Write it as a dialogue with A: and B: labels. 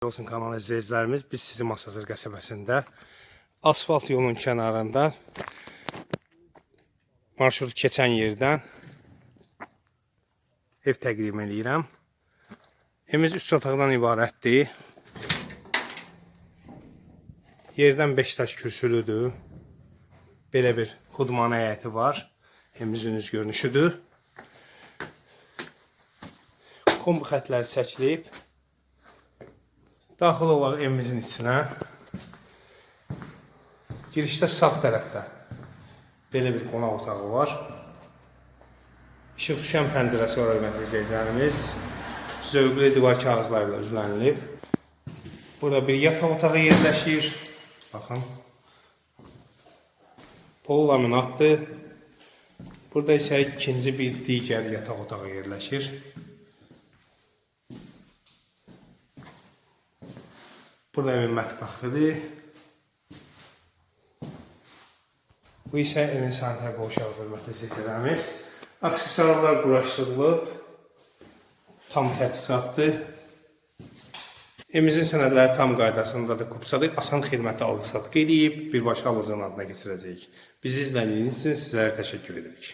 A: olsun kanal izləyicilərimiz. Biz sizi Masazır qəsəbəsində asfalt yolun kənarında marşrut keçən yerdən ev təqdim edirəm. Evimiz 3 otaqdan ibarətdir. Yerdən 5 daş kürsülüdür. Belə bir xudmanə həyəti var. Evimizin üz görünüşüdür. Kombi xətləri çəkilib. Daxil olaq evimizin içinə. Girişdə sağ tərəfdə belə bir qonaq otağı var. İşıq düşən pəncərəsi var hörmətli izləyicilərimiz. Zövqlü divar kağızlarla üzlənilib. Burada bir yataq otağı yerləşir. Baxın. Pol laminatdır. Burada isə ikinci bir digər yataq otağı yerləşir. Burada evin mətbəxidir. Bu isə evin sanitar qovşağı hörmətli izləyicilərimiz. Aksesuarlar quraşdırılıb. Tam təchizatdır. Evimizin sənədləri tam qaydasındadır, kupçadır. Asan xidmətə alqı-satqı edib, birbaşa alıcının adına getirəcəyik. Bizi izlədiyiniz üçün sizlərə təşəkkür edirik.